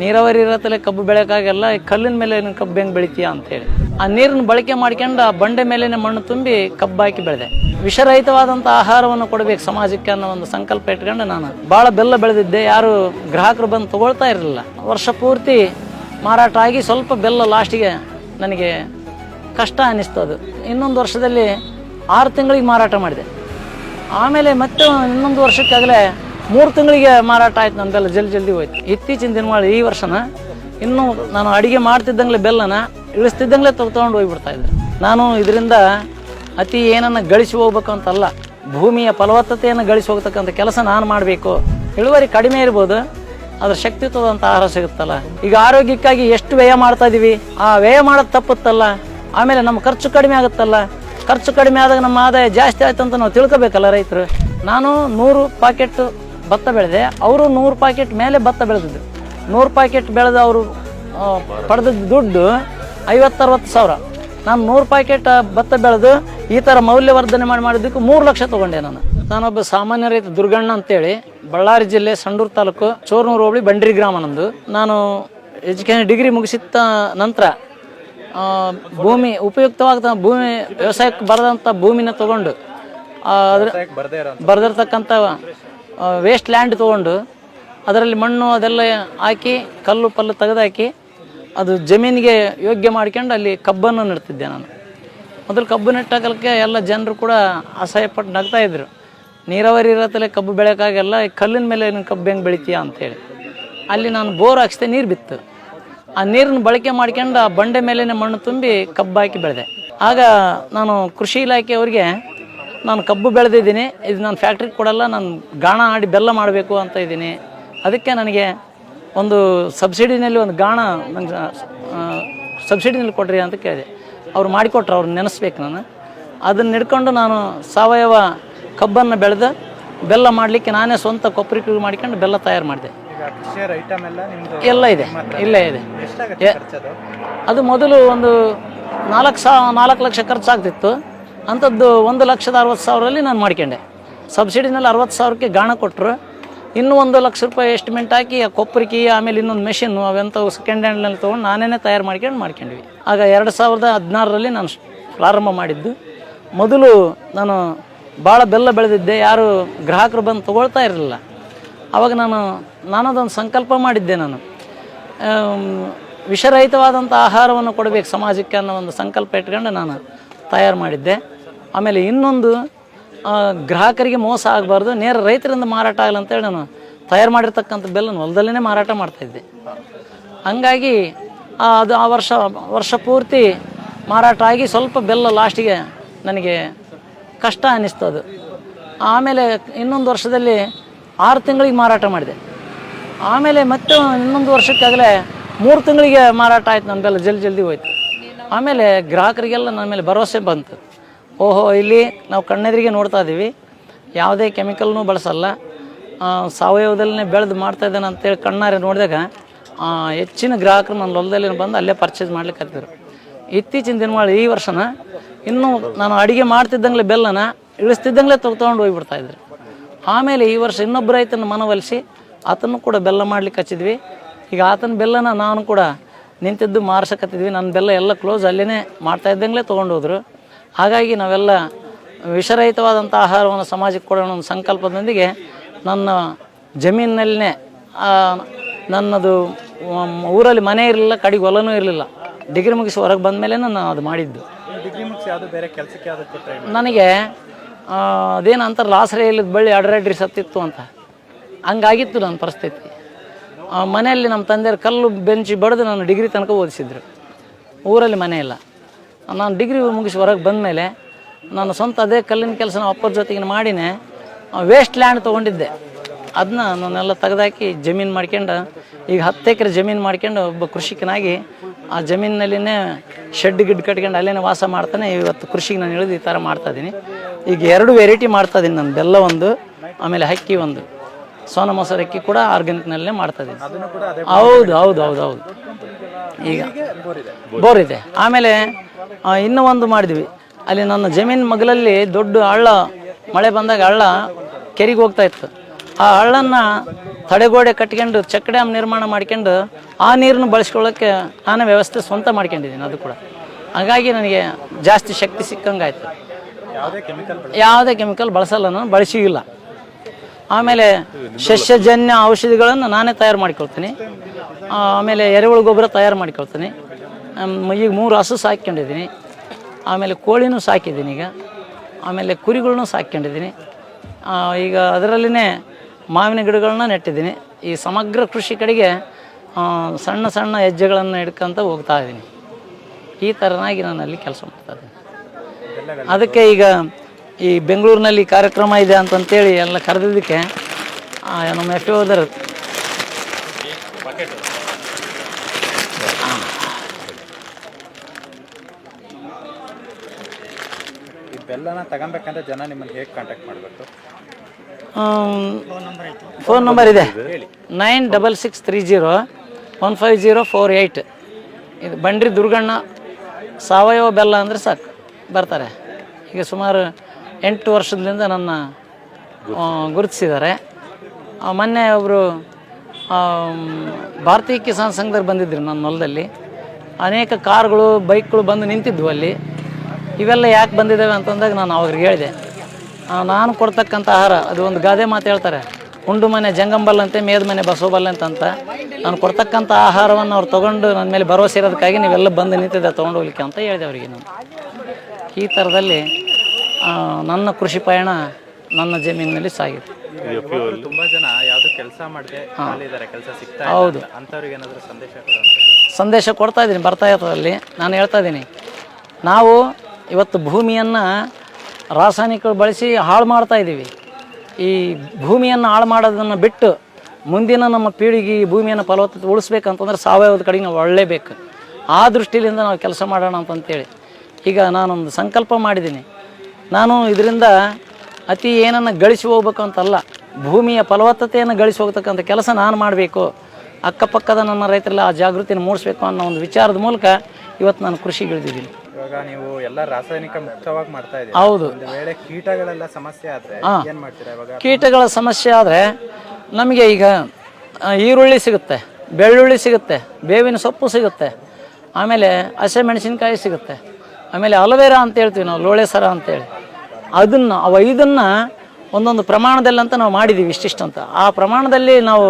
ನೀರಾವರಿ ಇರತ್ತಲೆ ಕಬ್ಬು ಬೆಳೆಯೋಕ್ಕಾಗಲ್ಲ ಕಲ್ಲಿನ ಮೇಲೆ ಕಬ್ಬು ಹೆಂಗೆ ಬೆಳಿತೀಯ ಅಂತೇಳಿ ಆ ನೀರನ್ನು ಬಳಕೆ ಮಾಡ್ಕೊಂಡು ಆ ಬಂಡೆ ಮೇಲಿನ ಮಣ್ಣು ತುಂಬಿ ಕಬ್ಬು ಹಾಕಿ ಬೆಳೆದೆ. ವಿಷರಹಿತವಾದಂಥ ಆಹಾರವನ್ನು ಕೊಡಬೇಕು ಸಮಾಜಕ್ಕೆ ಅನ್ನೋ ಒಂದು ಸಂಕಲ್ಪ ಇಟ್ಕೊಂಡು ನಾನು ಭಾಳ ಬೆಲ್ಲ ಬೆಳೆದಿದ್ದೆ. ಯಾರು ಗ್ರಾಹಕರು ಬಂದು ತಗೊಳ್ತಾ ಇರಲಿಲ್ಲ. ವರ್ಷ ಪೂರ್ತಿ ಮಾರಾಟ ಆಗಿ ಸ್ವಲ್ಪ ಬೆಲ್ಲ ಲಾಸ್ಟಿಗೆ ನನಗೆ ಕಷ್ಟ ಅನ್ನಿಸ್ತು ಅದು. ಇನ್ನೊಂದು ವರ್ಷದಲ್ಲಿ ಆರು ತಿಂಗಳಿಗೆ ಮಾರಾಟ ಮಾಡಿದೆ. ಆಮೇಲೆ ಮತ್ತೆ ಇನ್ನೊಂದು ವರ್ಷಕ್ಕಾಗಲೇ ಮೂರು ತಿಂಗಳಿಗೆ ಮಾರಾಟ ಆಯ್ತು ನನ್ನ ಬೆಲ್ಲ ಜಲ್ದಿ ಜಲ್ದಿ ಹೋಯ್ತು. ಇತ್ತೀಚಿನ ದಿನಗಳಲ್ಲಿ ಈ ವರ್ಷನ ಇನ್ನೂ ನಾನು ಅಡಿಗೆ ಮಾಡ್ತಿದ್ದಂಗೆ ಬೆಲ್ಲನ ಇಳಿಸ್ತಿದ್ದಂಗೆ ತೊಗೊಂಡು ಹೋಗ್ಬಿಡ್ತಾ ಇದ್ದೆ. ನಾನು ಇದರಿಂದ ಅತಿ ಏನನ್ನ ಗಳಿಸಿ ಹೋಗ್ಬೇಕು ಅಂತಲ್ಲ, ಭೂಮಿಯ ಫಲವತ್ತತೆಯನ್ನು ಗಳಿಸಿ ಹೋಗ್ತಕ್ಕಂಥ ಕೆಲಸ ನಾನು ಮಾಡಬೇಕು. ಇಳುವರಿ ಕಡಿಮೆ ಇರ್ಬೋದು ಅದ್ರ ಶಕ್ತಿತ್ವದಂತ ಆಹಾರ ಸಿಗುತ್ತಲ್ಲ. ಈಗ ಆರೋಗ್ಯಕ್ಕಾಗಿ ಎಷ್ಟು ವ್ಯಯ ಮಾಡ್ತಾ ಇದೀವಿ? ಆ ವ್ಯಯ ಮಾಡೋದು ತಪ್ಪುತ್ತಲ್ಲ, ಆಮೇಲೆ ನಮ್ಮ ಖರ್ಚು ಕಡಿಮೆ ಆಗುತ್ತಲ್ಲ. ಖರ್ಚು ಕಡಿಮೆ ಆದಾಗ ನಮ್ಮ ಆದಾಯ ಜಾಸ್ತಿ ಆಯ್ತು ಅಂತ ನಾವು ತಿಳ್ಕೊಬೇಕಲ್ಲ ರೈತರು. ನಾನು ನೂರು ಪಾಕೆಟ್ ಭತ್ತ ಬೆಳೆದೆ ಅವರು ನೂರು ಪ್ಯಾಕೆಟ್ ಮೇಲೆ ಭತ್ತ ಬೆಳೆದಿದ್ರು ನೂರು ಪ್ಯಾಕೆಟ್ ಬೆಳೆದ ಅವರು ಪಡೆದಿದ್ದ ದುಡ್ಡು ಐವತ್ತರವತ್ತು ಸಾವಿರ. ನಾನು ನೂರು ಪ್ಯಾಕೆಟ್ ಭತ್ತ ಬೆಳೆದು ಈ ಥರ ಮೌಲ್ಯವರ್ಧನೆ ಮಾಡಿ ಮಾಡಿದ್ದಕ್ಕೆ ಮೂರು ಲಕ್ಷ ತೊಗೊಂಡೆ ನಾನು. ನಾನೊಬ್ಬ ಸಾಮಾನ್ಯ ರೈತ ದುರ್ಗಣ್ಣ ಅಂತೇಳಿ ಬಳ್ಳಾರಿ ಜಿಲ್ಲೆ ಸಂಡೂರು ತಾಲೂಕು ಚೋರ್ನೂರು ಹೋಬಳಿ ಬಂಡ್ರಿ ಗ್ರಾಮ ನಂದು. ನಾನು ಎಜುಕೇಷನ್ ಡಿಗ್ರಿ ಮುಗಿಸಿದ ನಂತರ ಭೂಮಿ ಉಪಯುಕ್ತವಾದ ಭೂಮಿ ವ್ಯವಸಾಯಕ್ಕೆ ಬರದಂಥ ಭೂಮಿನ ತಗೊಂಡು ಅದ್ರ ಬರೆದಿರ್ತಕ್ಕಂಥ ವೇಸ್ಟ್ ಲ್ಯಾಂಡ್ ತೊಗೊಂಡು ಅದರಲ್ಲಿ ಮಣ್ಣು ಅದೆಲ್ಲ ಹಾಕಿ, ಕಲ್ಲು ಪಲ್ಲು ತೆಗೆದಾಕಿ ಅದು ಜಮೀನಿಗೆ ಯೋಗ್ಯ ಮಾಡ್ಕೊಂಡು ಅಲ್ಲಿ ಕಬ್ಬನ್ನು ನೆಡ್ತಿದ್ದೆ ನಾನು. ಮೊದಲು ಕಬ್ಬು ನೆಟ್ಟಾಗಲಿಕ್ಕೆ ಎಲ್ಲ ಜನರು ಕೂಡ ಅಸಹ್ಯಪಟ್ಟು ನಗ್ತಾ ಇದ್ರು. ನೀರಾವರಿ ಇರತ್ತಲೆ ಕಬ್ಬು ಬೆಳೆಯೋಕ್ಕಾಗಲ್ಲ ಕಲ್ಲಿನ ಮೇಲೆ ನೀನು ಕಬ್ಬು ಹೆಂಗೆ ಬೆಳಿತೀಯ ಅಂತೇಳಿ ಅಲ್ಲಿ ನಾನು ಬೋರ್ ಹಾಕ್ಸ್ದೆ, ನೀರು ಬಿತ್ತು. ಆ ನೀರನ್ನು ಬಳಕೆ ಮಾಡ್ಕೊಂಡು ಆ ಬಂಡೆ ಮೇಲಿನ ಮಣ್ಣು ತುಂಬಿ ಕಬ್ಬು ಹಾಕಿ ಬೆಳೆದೆ. ಆಗ ನಾನು ಕೃಷಿ ಇಲಾಖೆಯವ್ರಿಗೆ ನಾನು ಕಬ್ಬು ಬೆಳೆದಿದ್ದೀನಿ ಇದು ನಾನು ಫ್ಯಾಕ್ಟ್ರಿಗೆ ಕೊಡಲ್ಲ ನಾನು ಗಾಣ ಆಡಿ ಬೆಲ್ಲ ಮಾಡಬೇಕು ಅಂತ ಇದ್ದೀನಿ. ಅದಕ್ಕೆ ನನಗೆ ಒಂದು ಸಬ್ಸಿಡಿನಲ್ಲಿ ಒಂದು ಗಾಣ ನಂಗೆ ಸಬ್ಸಿಡಿನಲ್ಲಿ ಕೊಡ್ರಿ ಅಂತ ಕೇಳಿದೆ. ಅವ್ರು ಮಾಡಿಕೊಟ್ರು ಅವ್ರು ನೆನೆಸ್ಬೇಕು ನಾನು. ಅದನ್ನು ಹಿಡ್ಕೊಂಡು ನಾನು ಸಾವಯವ ಕಬ್ಬನ್ನು ಬೆಳೆದು ಬೆಲ್ಲ ಮಾಡಲಿಕ್ಕೆ ನಾನೇ ಸ್ವಂತ ಕೊಪ್ಪರಿ ಮಾಡ್ಕೊಂಡು ಬೆಲ್ಲ ತಯಾರು ಮಾಡಿದೆ. ಎಲ್ಲ ಇದೆ ಇಲ್ಲ ಇದೆ. ಅದು ಮೊದಲು ಒಂದು ನಾಲ್ಕು ಸಾವಿರ ನಾಲ್ಕು ಲಕ್ಷ ಖರ್ಚಾಗ್ತಿತ್ತು. ಅಂಥದ್ದು ಒಂದು ಲಕ್ಷದ ಅರವತ್ತು ಸಾವಿರಲ್ಲಿ ನಾನು ಮಾಡ್ಕೊಂಡೆ. ಸಬ್ಸಿಡಿನಲ್ಲಿ ಅರವತ್ತು ಸಾವಿರಕ್ಕೆ ಗಾಣ ಕೊಟ್ಟರು ಇನ್ನೂ ಒಂದು ಲಕ್ಷ ರೂಪಾಯಿ ಎಸ್ಟಿಮೇಟ್ ಹಾಕಿ, ಆ ಕೊಪ್ಪರಿಕೆ, ಆಮೇಲೆ ಇನ್ನೊಂದು ಮೆಷಿನ್ನು ಅವೆಂಥವು ಸೆಕೆಂಡ್ ಹ್ಯಾಂಡ್ನಲ್ಲಿ ತೊಗೊಂಡು ನಾನೇ ತಯಾರು ಮಾಡ್ಕೊಂಡು ಮಾಡ್ಕೊಂಡ್ವಿ. ಆಗ ಎರಡು ಸಾವಿರದ ಹದಿನಾರರಲ್ಲಿ ನಾನು ಪ್ರಾರಂಭ ಮಾಡಿದ್ದು. ಮೊದಲು ನಾನು ಭಾಳ ಬೆಲ್ಲ ಬೆಳೆದಿದ್ದೆ, ಯಾರು ಗ್ರಾಹಕರು ಬಂದು ತೊಗೊಳ್ತಾ ಇರಲಿಲ್ಲ. ಆವಾಗ ನಾನು, ನಾನದೊಂದು ಸಂಕಲ್ಪ ಮಾಡಿದ್ದೆ ನಾನು. ವಿಷರಹಿತವಾದಂಥ ಆಹಾರವನ್ನು ಕೊಡಬೇಕು ಸಮಾಜಕ್ಕೆ ಅನ್ನೋ ಒಂದು ಸಂಕಲ್ಪ ಇಟ್ಕೊಂಡು ನಾನು ತಯಾರು ಮಾಡಿದ್ದೆ. ಆಮೇಲೆ ಇನ್ನೊಂದು ಗ್ರಾಹಕರಿಗೆ ಮೋಸ ಆಗಬಾರ್ದು, ನೇರ ರೈತರಿಂದ ಮಾರಾಟ ಆಗಲ್ಲ ಅಂತೇಳಿ ನಾನು ತಯಾರು ಮಾಡಿರ್ತಕ್ಕಂಥ ಬೆಲ್ಲನ ಹೊಲದಲ್ಲೇ ಮಾರಾಟ ಮಾಡ್ತಾಯಿದ್ದೆ ಹಂಗಾಗಿ ಅದು ಆ ವರ್ಷ ವರ್ಷ ಪೂರ್ತಿ ಮಾರಾಟ ಆಗಿ ಸ್ವಲ್ಪ ಬೆಲ್ಲ ಲಾಸ್ಟಿಗೆ ನನಗೆ ಕಷ್ಟ ಅನ್ನಿಸ್ತು ಅದು. ಆಮೇಲೆ ಇನ್ನೊಂದು ವರ್ಷದಲ್ಲಿ ಆರು ತಿಂಗಳಿಗೆ ಮಾರಾಟ ಮಾಡಿದೆ. ಆಮೇಲೆ ಮತ್ತೆ ಇನ್ನೊಂದು ವರ್ಷಕ್ಕಾಗಲೇ ಮೂರು ತಿಂಗಳಿಗೆ ಮಾರಾಟ ಆಯ್ತು ನನ್ನ ಬೆಲ್ಲ, ಜಲ್ದಿ ಜಲ್ದಿ ಹೋಯ್ತು. ಆಮೇಲೆ ಗ್ರಾಹಕರಿಗೆಲ್ಲ ನನ್ನ ಮೇಲೆ ಭರವಸೆ ಬಂತು. ಓಹೋ, ಇಲ್ಲಿ ನಾವು ಕಣ್ಣೆದುರಿಗೆ ನೋಡ್ತಾ ಇದ್ದೀವಿ. ಯಾವುದೇ ಕೆಮಿಕಲ್ನೂ ಬಳಸಲ್ಲ. ಸಾವಯವದಲ್ಲೇ ಬೆಳೆದು ಮಾಡ್ತಾ ಇದ್ದಾನೆ ಅಂತೇಳಿ ಕಣ್ಣಾರೆ ನೋಡಿದಾಗ ಹೆಚ್ಚಿನ ಗ್ರಾಹಕರು ನನ್ನ ಹೊಲದಲ್ಲಿ ಬಂದು ಅಲ್ಲೇ ಪರ್ಚೇಸ್ ಮಾಡ್ಲಿಕ್ಕೆ ಹತ್ತಿದ್ರು ಇತ್ತೀಚಿನ ದಿನಗಳು ಈ ವರ್ಷನ ಇನ್ನೂ ನಾನು ಅಡುಗೆ ಮಾಡ್ತಿದ್ದಂಗೆ ಬೆಲ್ಲನ ಇಳಿಸ್ತಿದ್ದಂಗೆ ತೊಗೊಂಡು ಹೋಗಿಬಿಡ್ತಾ ಇದ್ರು. ಆಮೇಲೆ ಈ ವರ್ಷ ಇನ್ನೊಬ್ಬ ರೈತನ ಮನವೊಲಿಸಿ ಆತನು ಕೂಡ ಬೆಲ್ಲ ಮಾಡ್ಲಿಕ್ಕೆ ಹಚ್ಚಿದ್ವಿ. ಈಗ ಆತನ ಬೆಲ್ಲನ ನಾನು ಕೂಡ ನಿಂತಿದ್ದು ಮಾರ್ಸಕತ್ತಿದ್ವಿ. ನನ್ನ ಬೆಲ್ಲ ಎಲ್ಲ ಕ್ಲೋಸ್ ಅಲ್ಲೇ ಮಾಡ್ತಾ ಇದ್ದಂಗಲೇ ತೊಗೊಂಡು ಹೋದ್ರು. ಹಾಗಾಗಿ ನಾವೆಲ್ಲ ವಿಷರಹಿತವಾದಂಥ ಆಹಾರವನ್ನು ಸಮಾಜಕ್ಕೆ ಕೊಡೋಣ ಒಂದು ಸಂಕಲ್ಪದೊಂದಿಗೆ ನನ್ನ ಜಮೀನಿನಲ್ಲೇ ನನ್ನದು ಊರಲ್ಲಿ ಮನೆ ಇರಲಿಲ್ಲ ಕಡೆಗೆ ಹೊಲನೂ ಇರಲಿಲ್ಲ. ಡಿಗ್ರಿ ಮುಗಿಸಿ ಹೊರಗೆ ಬಂದ ಮೇಲೆ ನಾನು ಅದು ಮಾಡಿದ್ದು. ಡಿಗ್ರಿ ಮುಗಿಸಿ ಯಾವುದು ಬೇರೆ ಕೆಲಸಕ್ಕೆ ಯಾವುದು ಕೊಟ್ಟರೆ ನನಗೆ ಅದೇನಂತ ಅದೇನು ಅಂತಾರಲ್ಲ ಆಸರೆ ಇಲ್ಲದ ಬಳ್ಳಿ ಅಡ್ರೆಡ್ರಿ ಸತ್ತಿತ್ತು ಅಂತ. ಹಂಗಾಗಿತ್ತು ನನ್ನ ಪರಿಸ್ಥಿತಿ. ಮನೆಯಲ್ಲಿ ನಮ್ಮ ತಂದೆಯರು ಕಲ್ಲು ಬೆಂಚಿ ಬಡಿದು ನಾನು ಡಿಗ್ರಿ ತನಕ ಓದಿಸಿದ್ರು. ಊರಲ್ಲಿ ಮನೆ ಇಲ್ಲ. ನಾನು ಡಿಗ್ರಿ ಮುಗಿಸಿ ಹೊರಗೆ ಬಂದಮೇಲೆ ನಾನು ಸ್ವಂತ ಅದೇ ಕಲ್ಲಿನ ಕೆಲಸ ನಾವು ಅಪ್ಪರ ಜೊತೆಗೆ ಮಾಡಿನೆ ವೇಸ್ಟ್ ಲ್ಯಾಂಡ್ ತೊಗೊಂಡಿದ್ದೆ. ಅದನ್ನ ನಾನೆಲ್ಲ ತೆಗೆದಾಕಿ ಜಮೀನು ಮಾಡ್ಕೊಂಡು ಈಗ ಹತ್ತು ಎಕರೆ ಜಮೀನು ಮಾಡ್ಕೊಂಡು ಒಬ್ಬ ಕೃಷಿಕನಾಗಿ ಆ ಜಮೀನಿನಲ್ಲಿನೇ ಶೆಡ್ ಗಿಡ್ ಕಟ್ಕೊಂಡು ಅಲ್ಲೇ ವಾಸ ಮಾಡ್ತಾನೆ. ಇವತ್ತು ಕೃಷಿಗೆ ನಾನು ಇಳಿದು ಈ ಥರ ಮಾಡ್ತಾಯಿದ್ದೀನಿ ಈಗ ಎರಡು ವೆರೈಟಿ ಮಾಡ್ತಾಯಿದ್ದೀನಿ ನಾನು. ಬೆಲ್ಲ ಒಂದು ಆಮೇಲೆ ಅಕ್ಕಿ ಒಂದು. ಸೋನ ಮೊಸರು ಅಕ್ಕಿ ಕೂಡ ಆರ್ಗ್ಯಾನಿಕ್ನಲ್ಲೇ ಮಾಡ್ತಾಯಿದ್ದೀನಿ ಹೌದು ಹೌದು ಹೌದು ಹೌದು. ಈಗ ಬೋರ್ ಇದೆ. ಬೋರ್ ಇದೆ. ಆಮೇಲೆ ಇನ್ನೂ ಒಂದು ಮಾಡಿದ್ವಿ. ಅಲ್ಲಿ ನನ್ನ ಜಮೀನು ಮಗಲಲ್ಲಿ ದೊಡ್ಡ ಹಳ್ಳ ಮಳೆ ಬಂದಾಗ ಹಳ್ಳ ಕೆರೆಗೆ ಹೋಗ್ತಾ ಇತ್ತು. ಆ ಹಳ್ಳನ್ನು ತಡೆಗೋಡೆ ಕಟ್ಕೊಂಡು ಚೆಕ್ ಡ್ಯಾಮ್ ನಿರ್ಮಾಣ ಮಾಡ್ಕೊಂಡು ಆ ನೀರನ್ನು ಬಳಸ್ಕೊಳ್ಳೋಕ್ಕೆ ನಾನು ವ್ಯವಸ್ಥೆ ಸ್ವಂತ ಮಾಡ್ಕೊಂಡಿದ್ದೀನಿ ಅದು ಕೂಡ. ಹಾಗಾಗಿ ನನಗೆ ಜಾಸ್ತಿ ಶಕ್ತಿ ಸಿಕ್ಕಂಗಾಯ್ತು. ಯಾವುದೇ ಕೆಮಿಕಲ್ ಯಾವುದೇ ಕೆಮಿಕಲ್ ಬಳಸಲ್ಲ ನಾನು ಬಳಸಿಲ್ಲ. ಆಮೇಲೆ ಸಸ್ಯಜನ್ಯ ಔಷಧಿಗಳನ್ನು ನಾನೇ ತಯಾರು ಮಾಡ್ಕೊಳ್ತೀನಿ. ಆಮೇಲೆ ಎರೆಹುಳು ಗೊಬ್ಬರ ತಯಾರು ಮಾಡ್ಕೊಳ್ತೀನಿ. ಈಗ ಮೂರು ಹಸು ಸಾಕ್ಕೊಂಡಿದ್ದೀನಿ. ಆಮೇಲೆ ಕೋಳಿನೂ ಸಾಕಿದ್ದೀನಿ ಈಗ. ಆಮೇಲೆ ಕುರಿಗಳ್ನೂ ಸಾಕ್ಕೊಂಡಿದ್ದೀನಿ. ಈಗ ಅದರಲ್ಲಿನೇ ಮಾವಿನ ಗಿಡಗಳನ್ನ ನೆಟ್ಟಿದ್ದೀನಿ. ಈ ಸಮಗ್ರ ಕೃಷಿ ಕಡೆಗೆ ಸಣ್ಣ ಸಣ್ಣ ಹೆಜ್ಜೆಗಳನ್ನು ಹಿಡ್ಕೊಂತ ಹೋಗ್ತಾ ಇದ್ದೀನಿ. ಈ ಥರನಾಗಿ ನಾನು ಅಲ್ಲಿ ಕೆಲಸ ಮಾಡ್ತಾ ಇದ್ದೀನಿ. ಅದಕ್ಕೆ ಈಗ ಈ ಬೆಂಗಳೂರಿನಲ್ಲಿ ಕಾರ್ಯಕ್ರಮ ಇದೆ ಅಂತಂತೇಳಿ ಎಲ್ಲ ಕರೆದಿದ್ದಕ್ಕೆ ನಮ್ಮ ಎಫ್ ಹೋದರು ಬೆಲ್ಲನ ತಗೊಬೇಕಂದ್ರೆ ಜನ ನಿಮ್ಮನ್ನು ಹೇಗೆ ಕಾಂಟ್ಯಾಕ್ಟ್ ಮಾಡಬೇಕು? ಫೋನ್ ನಂಬರ್ ಇದೆ. Nine double six three zero one five zero four eight. ಇದು ಬಂಡ್ರಿ ದುರ್ಗಣ್ಣ ಸಾವಯವ ಬೆಲ್ಲ ಅಂದರೆ ಸಾಕು. ಬರ್ತಾರೆ. ಈಗ ಸುಮಾರು ಎಂಟು ವರ್ಷದಿಂದ ನನ್ನ ಗುರುತಿಸಿದ್ದಾರೆ. ಮೊನ್ನೆ ಒಬ್ಬರು ಭಾರತೀಯ ಕಿಸಾನ್ ಸಂಘದವ್ರು ಬಂದಿದ್ರು ನನ್ನ ಹೊಲದಲ್ಲಿ. ಅನೇಕ ಕಾರ್ಗಳು ಬೈಕ್ಗಳು ಬಂದು ನಿಂತಿದ್ವು ಅಲ್ಲಿ. ಇವೆಲ್ಲ ಯಾಕೆ ಬಂದಿದ್ದಾವೆ ಅಂತಂದಾಗ ನಾನು ಅವ್ರಿಗೆ ಹೇಳಿದೆ. ನಾನು ಕೊಡ್ತಕ್ಕಂಥ ಆಹಾರ ಅದು ಒಂದು ಗಾದೆ ಮಾತು ಹೇಳ್ತಾರೆ. ಉಂಡು ಮನೆ ಜಂಗಂಬಲ್ಲಂತೆ ಮೇದ ಮನೆ ಬಸವಬಲ್ಲಂತೆ ಅಂತ ನಾನು ಕೊಡ್ತಕ್ಕಂಥ ಆಹಾರವನ್ನು ಅವ್ರು ತೊಗೊಂಡು ನನ್ನ ಮೇಲೆ ಭರವಸೆ ಇರೋದಕ್ಕಾಗಿ ನೀವೆಲ್ಲ ಬಂದು ನಿಂತಿದ್ದೆ ತೊಗೊಂಡು ಹೋಗ್ಲಿಕ್ಕೆ ಅಂತ ಹೇಳಿದೆ ಅವರಿಗೆ ನಾನು. ಈ ಥರದಲ್ಲಿ ನನ್ನ ಕೃಷಿ ಪಯಣ ನನ್ನ ಜಮೀನಿನಲ್ಲಿ ಸಾಗಿದೆ. ಯುವಕರು ತುಂಬಾ ಜನ ಯಾವ್ದು ಕೆಲಸ ಮಾಡದೆ ಇದ್ದಾರೆ ಕೆಲಸ ಸಿಗ್ತಾ ಹೌದು. ಇಲ್ಲ ಅಂಥವ್ರಿಗೆ ಏನಾದರೂ ಸಂದೇಶ ಕೊಡ್ತಾ ಇದ್ದೀನಿ ಬರ್ತಾ ಇರ್ತದಲ್ಲಿ ನಾನು ಹೇಳ್ತಾ ಇದ್ದೀನಿ ನಾವು ಇವತ್ತು ಭೂಮಿಯನ್ನು ರಾಸಾಯನಿಕ ಬಳಸಿ ಹಾಳು ಮಾಡ್ತಾ ಇದ್ದೀವಿ. ಈ ಭೂಮಿಯನ್ನು ಹಾಳು ಮಾಡೋದನ್ನು ಬಿಟ್ಟು ಮುಂದಿನ ನಮ್ಮ ಪೀಳಿಗೆ ಭೂಮಿಯನ್ನು ಫಲವತ್ತತೆ ಉಳಿಸ್ಬೇಕಂತಂದ್ರೆ ಸಾವಯವದ ಕಡೆಗೆ ನಾವು ಒಳ್ಳೇಬೇಕು ಆ ದೃಷ್ಟಿಯಿಂದ ನಾವು ಕೆಲಸ ಮಾಡೋಣ ಅಂತಂತೇಳಿ. ಈಗ ನಾನೊಂದು ಸಂಕಲ್ಪ ಮಾಡಿದ್ದೀನಿ. ನಾನು ಇದರಿಂದ ಅತಿ ಏನನ್ನು ಗಳಿಸಿ ಹೋಗ್ಬೇಕು ಅಂತಲ್ಲ, ಭೂಮಿಯ ಫಲವತ್ತತೆಯನ್ನು ಗಳಿಸಿ ಹೋಗ್ತಕ್ಕಂಥ ಕೆಲಸ ನಾನು ಮಾಡಬೇಕು. ಅಕ್ಕಪಕ್ಕದ ನನ್ನ ರೈತರೆಲ್ಲ ಆ ಜಾಗೃತಿಯನ್ನು ಮೂಡಿಸ್ಬೇಕು ಅನ್ನೋ ಒಂದು ವಿಚಾರದ ಮೂಲಕ ಇವತ್ತು ನಾನು ಕೃಷಿಗೆ ಇಳಿದಿದ್ದೀನಿ. ಇವಾಗ ನೀವು ಎಲ್ಲ ರಾಸಾಯನಿಕ ಮುಕ್ತವಾಗಿ ಮಾಡ್ತಾ ಇದ್ದೀರಾ ಹೌದು. ಒಂದು ವೇಳೆ ಕೀಟಗಳೆಲ್ಲ ಸಮಸ್ಯೆ ಆದ್ರೆ ಏನ್ ಮಾಡ್ತೀರಾ ಇವಾಗ? ಕೀಟಗಳ ಸಮಸ್ಯೆ ಆದರೆ ನಮಗೆ ಈಗ ಆ, ಈರುಳ್ಳಿ ಸಿಗುತ್ತೆ ಬೆಳ್ಳುಳ್ಳಿ ಸಿಗುತ್ತೆ ಬೇವಿನ ಸೊಪ್ಪು ಸಿಗುತ್ತೆ ಆಮೇಲೆ ಹಸಿಮೆಣಸಿನ್ಕಾಯಿ ಸಿಗುತ್ತೆ ಆಮೇಲೆ ಅಲೋವೆರಾ ಅಂತ ಹೇಳ್ತೀವಿ ನಾವು ಲೋಳೆ ಸರ ಅಂತೇಳಿ ಅದನ್ನು ಅವ ಇದನ್ನು ಒಂದೊಂದು ಪ್ರಮಾಣದಲ್ಲಿ ಅಂತ ನಾವು ಮಾಡಿದ್ದೀವಿ ಇಷ್ಟಿಷ್ಟು ಅಂತ. ಆ ಪ್ರಮಾಣದಲ್ಲಿ ನಾವು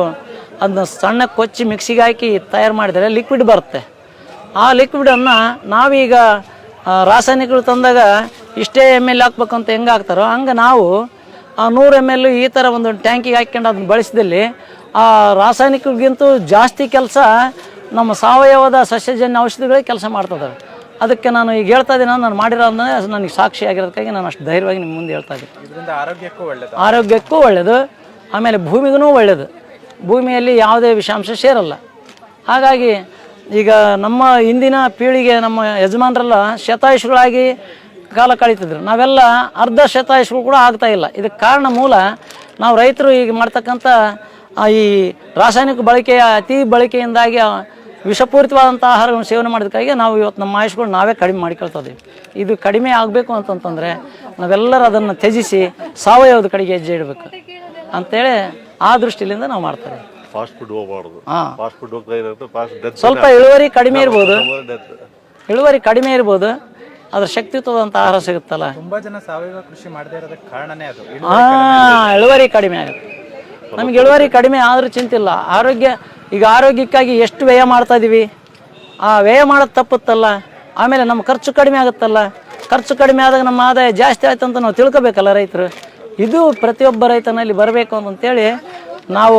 ಅದನ್ನ ಸಣ್ಣ ಕೊಚ್ಚಿ ಮಿಕ್ಸಿಗೆ ಹಾಕಿ ತಯಾರು ಮಾಡಿದರೆ ಲಿಕ್ವಿಡ್ ಬರುತ್ತೆ. ಆ ಲಿಕ್ವಿಡನ್ನು ನಾವೀಗ ರಾಸಾಯನಿಕಗಳು ತಂದಾಗ ಇಷ್ಟೇ ಎಂ ಎಲ್ ಹಾಕ್ಬೇಕಂತ ಹೆಂಗೆ ಹಾಕ್ತಾರೋ ಹಂಗೆ ನಾವು ಆ ನೂರು ಎಂ ಎಲ್ ಈ ಥರ ಒಂದು ಟ್ಯಾಂಕಿಗೆ ಹಾಕ್ಕೊಂಡು ಅದನ್ನ ಬಳಸಿದಲ್ಲಿ ಆ ರಾಸಾಯನಿಕಗಿಂತೂ ಜಾಸ್ತಿ ಕೆಲಸ ನಮ್ಮ ಸಾವಯವದ ಸಸ್ಯಜನ್ಯ ಔಷಧಿಗಳೇ ಕೆಲಸ ಮಾಡ್ತದೆ ಅದಕ್ಕೆ ನಾನು ಈಗ ಹೇಳ್ತಾ ಇದ್ದೀನಿ ನಾನು ಮಾಡಿರೋ ಅದನ್ನ ನನಗೆ ಸಾಕ್ಷಿ ಆಗಿರೋದಕ್ಕಾಗಿ ನಾನು ಅಷ್ಟು ಧೈರ್ಯವಾಗಿ ನಿಮ್ಮ ಮುಂದೆ ಹೇಳ್ತಾ ಇದ್ದೀನಿ. ಇದರಿಂದ ಆರೋಗ್ಯಕ್ಕೂ ಒಳ್ಳೆಯದು ಆರೋಗ್ಯಕ್ಕೂ ಒಳ್ಳೆಯದು ಆಮೇಲೆ ಭೂಮಿಗೂ ಒಳ್ಳೆಯದು ಭೂಮಿಯಲ್ಲಿ ಯಾವುದೇ ವಿಷಾಂಶ ಸೇರಲ್ಲ. ಹಾಗಾಗಿ ಈಗ ನಮ್ಮ ಹಿಂದಿನ ಪೀಳಿಗೆ, ನಮ್ಮ ಯಜಮಾನರೆಲ್ಲ ಶತಾಯುಷಗಳಾಗಿ ಕಾಲ ಕಳೀತಿದ್ರು. ನಾವೆಲ್ಲ ಅರ್ಧ ಶತಾಯುಷಗಳು ಕೂಡ ಆಗ್ತಾ ಇಲ್ಲ. ಇದಕ್ಕೆ ಕಾರಣ ಮೂಲ ನಾವು ರೈತರು ಈಗ ಮಾಡ್ತಕ್ಕಂಥ ಈ ರಾಸಾಯನಿಕ ಬಳಕೆಯ ಅತಿ ಬಳಕೆಯಿಂದಾಗಿ ವಿಷಪೂರಿತವಾದಂಥ ಆಹಾರಗಳನ್ನು ಸೇವನೆ ಮಾಡೋದಕ್ಕಾಗಿ ನಾವು ಇವತ್ತು ನಮ್ಮ ಆಯುಷ್ಗಳು ನಾವೇ ಕಡಿಮೆ ಮಾಡಿಕೊಳ್ತಾ ಇದು ಕಡಿಮೆ ಆಗಬೇಕು ಅಂತಂತಂದರೆ ನಾವೆಲ್ಲರೂ ಅದನ್ನು ತ್ಯಜಿಸಿ ಸಾವಯವದ ಕಡೆಗೆ ಹೆಜ್ಜೆ ಇಡಬೇಕು ಅಂಥೇಳಿ ಆ ದೃಷ್ಟಿಯಿಂದ ನಾವು ಮಾಡ್ತಾರೆ ಫಾಸ್ಟ್ ಫುಡ್ ಹೋಗಬಾರ್ದು. ಹಾಂ. ಫಾಸ್ಟ್ ಫುಡ್ ಹೋಗ್ತಾ ಇರೋದು ಫಾಸ್ಟ್ ಡೆತ್ ಸ್ವಲ್ಪ ಇಳುವರಿ ಕಡಿಮೆ ಇರ್ಬೋದು. ಡೆತ್ ಇಳುವರಿ ಕಡಿಮೆ ಇರ್ಬೋದು. ಅದ್ರ ಶಕ್ತಿಯುತವಾದಂಥ ಆಹಾರ ಸಿಗುತ್ತಲ್ಲ? ತುಂಬಾ ಜನ ಸಾವಯವ ಕೃಷಿ ಮಾಡದೇ ಇರೋದಕ್ಕೆ ಕಾರಣನೇ ಅದು. ಹಾಂ ಇಳುವರಿ ಕಡಿಮೆ ಆಗುತ್ತೆ. ನಮ್ಗೆ ಇಳುವರಿ ಕಡಿಮೆ ಆದರೂ ಚಿಂತಿಲ್ಲ. ಆರೋಗ್ಯ ಈಗ ಆರೋಗ್ಯಕ್ಕಾಗಿ ಎಷ್ಟು ವ್ಯಯ ಮಾಡ್ತಾ ಇದೀವಿ? ಆ ವ್ಯಯ ಮಾಡೋದು ತಪ್ಪುತ್ತಲ್ಲ. ಆಮೇಲೆ ನಮ್ಮ ಖರ್ಚು ಕಡಿಮೆ ಆಗುತ್ತಲ್ಲ. ಖರ್ಚು ಕಡಿಮೆ ಆದಾಗ ನಮ್ಮ ಆದಾಯ ಜಾಸ್ತಿ ಆಯ್ತು ಅಂತ ನಾವು ತಿಳ್ಕೊಬೇಕಲ್ಲ ರೈತರು. ಇದು ಪ್ರತಿಯೊಬ್ಬ ರೈತನಲ್ಲಿ ಬರಬೇಕು ಅಂತೇಳಿ ನಾವು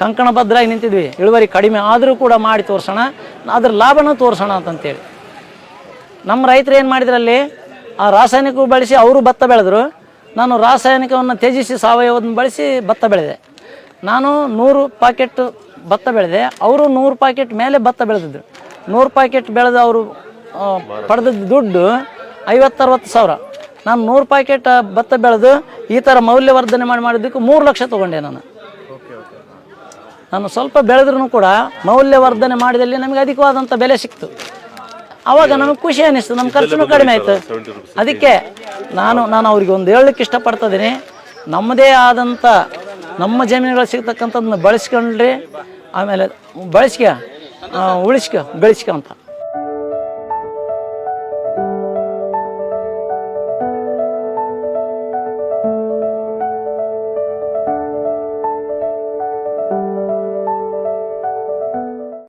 ಕಂಕಣಬದ್ಧರಾಗಿ ನಿಂತಿದ್ವಿ. ಇಳುವರಿ ಕಡಿಮೆ ಆದರೂ ಕೂಡ ಮಾಡಿ ತೋರಿಸೋಣ. ಅದ್ರ ಲಾಭನೂ ತೋರಿಸೋಣ ಅಂತಂತೇಳಿ. ನಮ್ಮ ರೈತರು ಏನು ಮಾಡಿದ್ರಲ್ಲಿ, ಆ ರಾಸಾಯನಿಕ ಬಳಸಿ ಅವರು ಭತ್ತ ಬೆಳೆದ್ರು. ನಾನು ರಾಸಾಯನಿಕವನ್ನು ತ್ಯಜಿಸಿ ಸಾವಯವನ್ನ ಬಳಸಿ ಭತ್ತ ಬೆಳೆದೆ. ನಾನು ನೂರು ಪಾಕೆಟ್ ಭತ್ತ ಬೆಳೆದೆ. ಅವರು ನೂರು ಪಾಕೆಟ್ ಮೇಲೆ ಭತ್ತ ಬೆಳೆದಿದ್ರು. ನೂರು ಪಾಕೆಟ್ ಬೆಳೆದು ಅವರು ಪಡೆದಿದ್ದ ದುಡ್ಡು ಐವತ್ತರವತ್ತು ಸಾವಿರ. ನಾನು ನೂರು ಪಾಕೆಟ್ ಭತ್ತ ಬೆಳೆದು ಈ ಥರ ಮೌಲ್ಯವರ್ಧನೆ ಮಾಡಿ ಮಾಡಿದ್ದಕ್ಕೆ ಮೂರು ಲಕ್ಷ ತೊಗೊಂಡೆ ನಾನು. ನಾನು ಸ್ವಲ್ಪ ಬೆಳೆದ್ರೂ ಕೂಡ ಮೌಲ್ಯವರ್ಧನೆ ಮಾಡಿದಲ್ಲಿ ನಮಗೆ ಅಧಿಕವಾದಂಥ ಬೆಲೆ ಸಿಕ್ತು. ಅವಾಗ ನಮಗೆ ಖುಷಿ ಅನ್ನಿಸ್ತು ನಮ್ಮ ಖರ್ಚುನು ಕಡಿಮೆ ಆಯಿತು. ಅದಕ್ಕೆ ನಾನು ನಾನು ಅವ್ರಿಗೆ ಒಂದು ಹೇಳಲಿಕ್ಕೆ ಇಷ್ಟಪಡ್ತಿದ್ದೀನಿ ನಮ್ಮದೇ ಆದಂಥ ನಮ್ಮ ಜಮೀನುಗಳು ಸಿಗ್ತಕ್ಕಂಥದ್ದನ್ನ ಬಳಸ್ಕೊಂಡ್ರಿ ಆಮೇಲೆ ಬಳಸ್ಕ ಉಳಿಸ್ಕ ಗಳಿಸ್ಕ ಅಂತ.